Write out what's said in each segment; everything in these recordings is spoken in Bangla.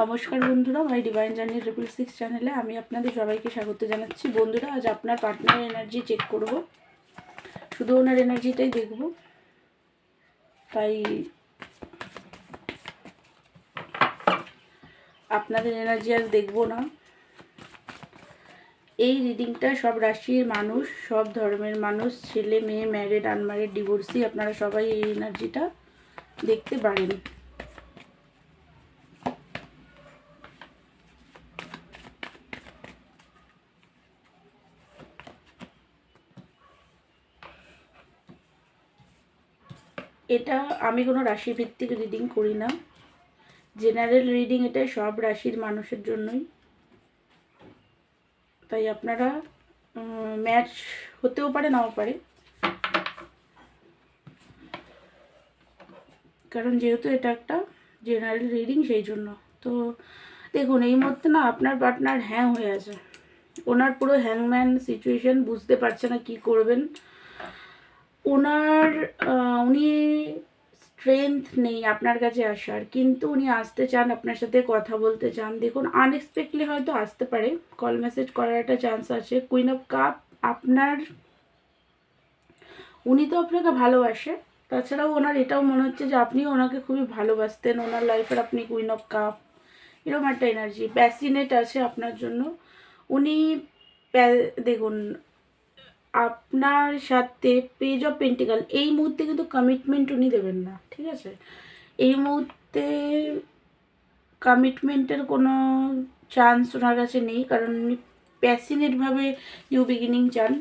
নমস্কার বন্ধুরা my divine journey triple six চ্যানেলে আমি আপনাদের সবাইকে স্বাগত জানাচ্ছি। বন্ধুরা, আজ আপনার পার্টনার এনার্জি চেক করব। শুধু ওনার এনার্জিটাই দেখব। তাই আপনাদের এনার্জি আজ দেখব না। এই রিডিংটা সব রাশির মানুষ, সব ধর্মের মানুষ, ছেলে, মেয়ে ম্যারিড আনম্যারিড ডিভোর্সি আপনারা সবাই এই এনার্জিটা দেখতে পারেন। এটা আমি কোনো রাশিভিত্তিক রিডিং করি না। জেনারেল রিডিং এটা সব রাশির মানুষের জন্যই। তাই আপনারা ম্যাচ হতেও পারে, নাও পারে। কারণ যেহেতু এটা একটা জেনারেল রিডিং সেই জন্য। তো দেখুন, এই মুহূর্তে না আপনার পার্টনার হ্যাং হয়ে আছে। ওনার পুরো হ্যাংম্যান সিচুয়েশন বুঝতে পারছে না কি করবেন। ওনার উনি স্ট্রেংথ নেই আপনার কাছে আসার, কিন্তু উনি আসতে চান, আপনার সাথে কথা বলতে চান। দেখুন আনএক্সপেক্টলি হয়তো আসতে পারে। কল মেসেজ করার একটা চান্স আছে। কুইন অফ কাপ আপনার, উনি তো আপনাকে ভালোবাসে। তাছাড়াও ওনার এটাও মনে হচ্ছে যে আপনি ওনাকে খুবই ভালোবাসতেন। ওনার লাইফের আপনি কুইন অফ কাপ এরকম একটা এনার্জি প্যাসিনেট আছে আপনার জন্য। উনি দেখুন আপনার সাথে পেজ অফ পেন্টিকাল এই মুহূর্তে কিন্তু কমিটমেন্ট উনি দেবেন না, ঠিক আছে? এই মুহূর্তে কমিটমেন্টের কোনো চান্স ওনার কাছে নেই, কারণ উনি প্যাসিনেটভাবে নিউ বিগিনিং চান।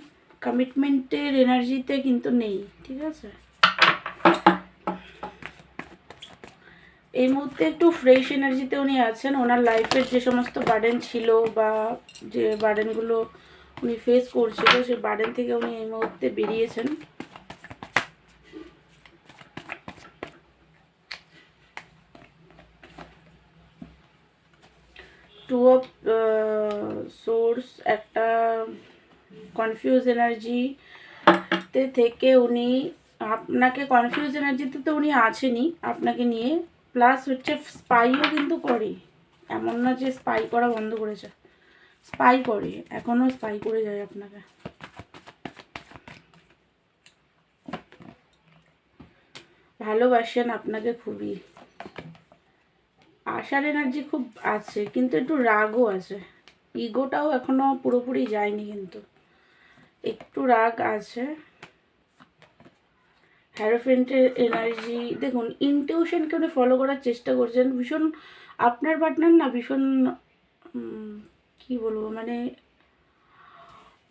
কমিটমেন্টের এনার্জিতে কিন্তু নেই, ঠিক আছে? এই মুহূর্তে একটু ফ্রেশ এনার্জিতে উনি আছেন। ওনার লাইফের যে সমস্ত বার্ডেন ছিল বা যে বার্ডেনগুলো উনি ফেস করছিল, সে বার্ডেন থেকে উনি এই মুহূর্তে বেরিয়েছেন। টু অফ সোর্স একটা কনফিউজ এনার্জি তে থেকে উনি, আপনাকে কনফিউজ এনার্জিতে তো উনি আছেনই আপনাকে নিয়ে। প্লাস হচ্ছে স্পাইও কিন্তু করে। এমন না যে স্পাই করা বন্ধ করেছে। স্পাই করে, এখনও স্পাই করে যায় আপনাকে। ভালোবাসেন আপনাকে খুবই। আশার এনার্জি খুব আছে, কিন্তু একটু রাগও আছে। ইগোটাও এখনও পুরোপুরি যায়নি কিন্তু। একটু রাগ আছে। হ্যারোফেন্টের এনার্জি দেখুন ইনটিউশনকে উনি ফলো করার চেষ্টা করছেন। ভীষণ আপনার পার্টনার না, ভীষণ কি বলব মানে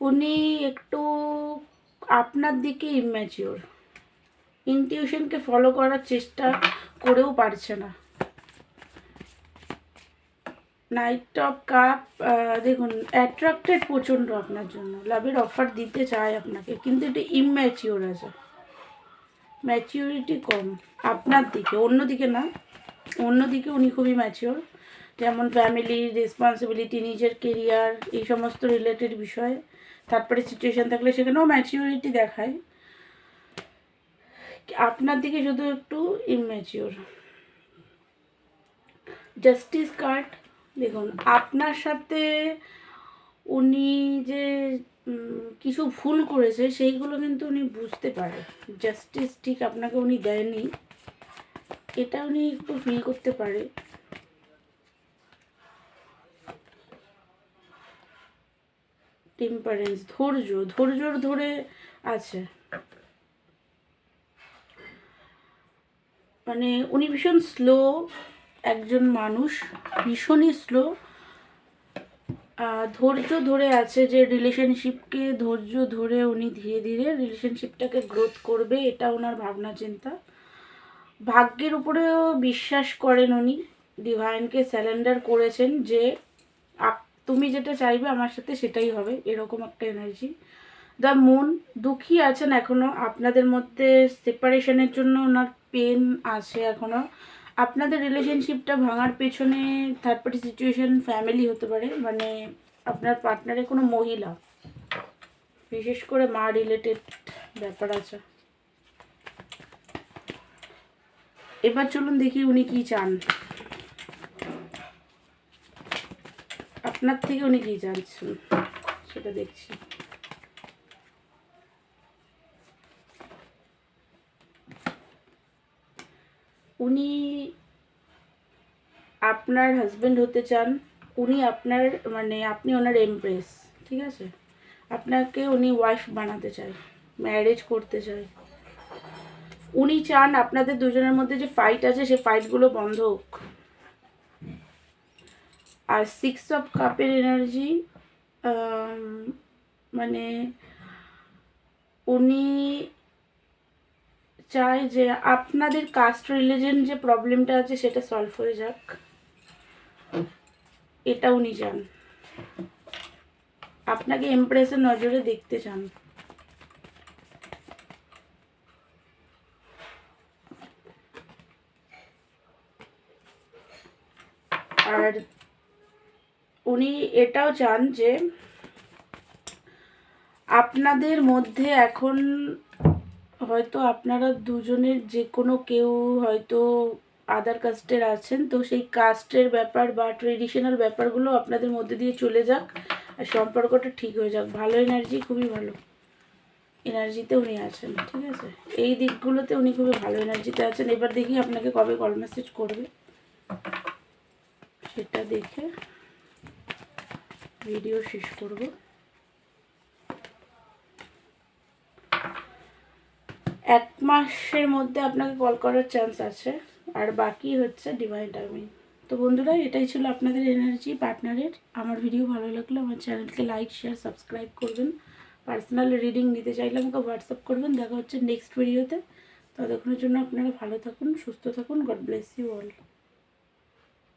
উনি একটু আপনার দিকে ইম্যাচিওর ইনটিউশনকে ফলো করার চেষ্টা করেও পারছে না। নাইট অফ কাপ দেখুন অ্যাট্রাক্টেড প্রচণ্ড আপনার জন্য। লাভের অফার দিতে চায় আপনাকে, কিন্তু এটা ইম্যাচিওর আছে। ম্যাচিউরিটি কম। আপনার দিকে, অন্যদিকে না। অন্যদিকে উনি খুবই ম্যাচিওর যেমন ফ্যামিলি রেসপন্সিবিলিটি নিজের কেরিয়ার এই সমস্ত রিলেটেড বিষয়ে। তারপরে সিচুয়েশন থাকলে সেখানেও ম্যাচিউরিটি দেখায়। আপনার দিকে শুধু একটু ইম্যাচিওর জাস্টিস কার্ড দেখুন, আপনার সাথে উনি যে কিছু ভুল করেছে, সেইগুলো কিন্তু উনি বুঝতে পারে। জাস্টিস ঠিক আপনাকে উনি দেয়নি। এটা উনি একটু ফিল করতে পারে। টেম্পারেন্স ধৈর্য, ধৈর্যর ধরে আছে। মানে উনি ভীষণ স্লো একজন মানুষ, ভীষণই স্লো ধৈর্য ধরে আছে যে রিলেশনশিপকে ধৈর্য ধরে উনি ধীরে ধীরে রিলেশনশিপটাকে গ্রোথ করবে, এটা ওনার ভাবনা, চিন্তা। ভাগ্যের উপরেও বিশ্বাস করেন উনি। ডিভাইনকে স্যালেন্ডার করেছেন যে আপ- তুমি যেটা চাইবে আমার সাথে সেটাই হবে, এরকম একটা এনার্জি দ্য মুন দুঃখী আছেন এখনও আপনাদের মধ্যে সেপারেশনের জন্য ওনার পেন আছে এখনও আপনাদের রিলেশনশিপটা ভাঙার পেছনে থার্ড পার্টি সিচুয়েশন ফ্যামিলি হতে পারে মানে আপনার পার্টনারে কোনো মহিলা, বিশেষ করে মা রিলেটেড ব্যাপার আছে। এবার চলুন দেখি উনি কি চান। আপনার থেকে উনি কী জানছেন? সেটা দেখছি। উনি আপনার হাজবেন্ড হতে চান, উনি আপনার মানে আপনি ওনার এমপ্রেস ঠিক আছে? আপনাকে উনি ওয়াইফ বানাতে চায় ম্যারেজ করতে চায়। উনি চান আপনাদের দুজনের মধ্যে যে ফাইট আছে, সে ফাইটগুলো বন্ধ হোক। আর সিক্স অফ কাপের এনার্জি মানে উনি চায় যে আপনাদের কাস্ট রিলিজন যে প্রবলেমটা আছে সেটা সলভ হয়ে যাক। এটা উনি চান। আপনাকে এমপ্রেসের নজরে দেখতে চান। আর উনি এটাও চান যে আপনাদের মধ্যে এখন হয়তো আপনারা দুজনের যে কোনো কেউ হয়তো আদার কাস্টের আছেন, তো সেই কাস্টের ব্যাপার বা ট্রেডিশনাল ব্যাপারগুলো আপনাদের মধ্যে দিয়ে চলে যাক আর সম্পর্কটা ঠিক হয়ে যাক। ভালো এনার্জি খুবই ভালো এনার্জিতে উনি আছেন, ঠিক আছে? এই দিকগুলোতে উনি খুবই ভালো এনার্জিতে আছেন। এবার দেখি আপনাকে কবে কল মেসেজ করবে। সেটা দেখে ভিডিও শেষ করব। এক মাসের মধ্যে আপনাকে কল করার চান্স আছে, আর বাকি হচ্ছে ডিভাইন টাইমিং তো বন্ধুরা, এটাই ছিল আপনাদের এনার্জি পার্টনারের আমার ভিডিও ভালো লাগলে আমার চ্যানেলকে লাইক শেয়ার সাবস্ক্রাইব করবেন। পার্সোনাল রিডিং নিতে চাইলে আমাকে হোয়াটসঅ্যাপ করবেন। দেখা হচ্ছে নেক্সট ভিডিওতে ততক্ষণের জন্য আপনারা ভালো থাকুন, সুস্থ থাকুন। God bless you all